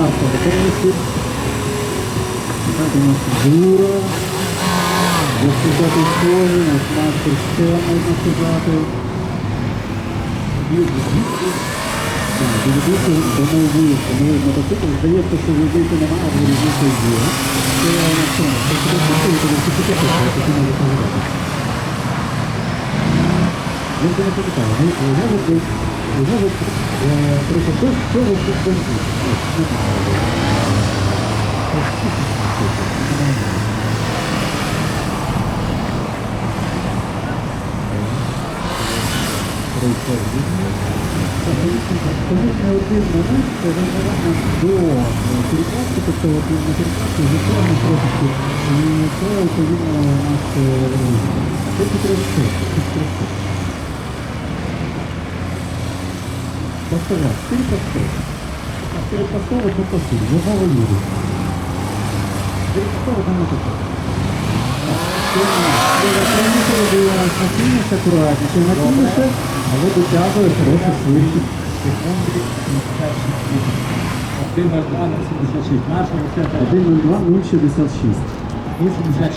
Марка готовності. Так, у нас Жура. Розказати свої, наш мастер ще можна сказати. Так, Дивіться, домовий, домовий мотоцикл. Здається, що різниці немає, але різниця є. Це я вам скажу. Це що ви тут бачите? Ось, не знаю. Скажіть на один момент, що вимагання до перекладки, тобто на перекладці законно трошки і це відповідно нас це підросте, підросте. Поставляв, перепостов. А перепостов это посыль, Єгова Юрій. Перепостов это не таке. Приїхали до активніше, акуратніше, активніше, але дотягує хорошу швидкість. Один, два, 076. Наша 1.02.066.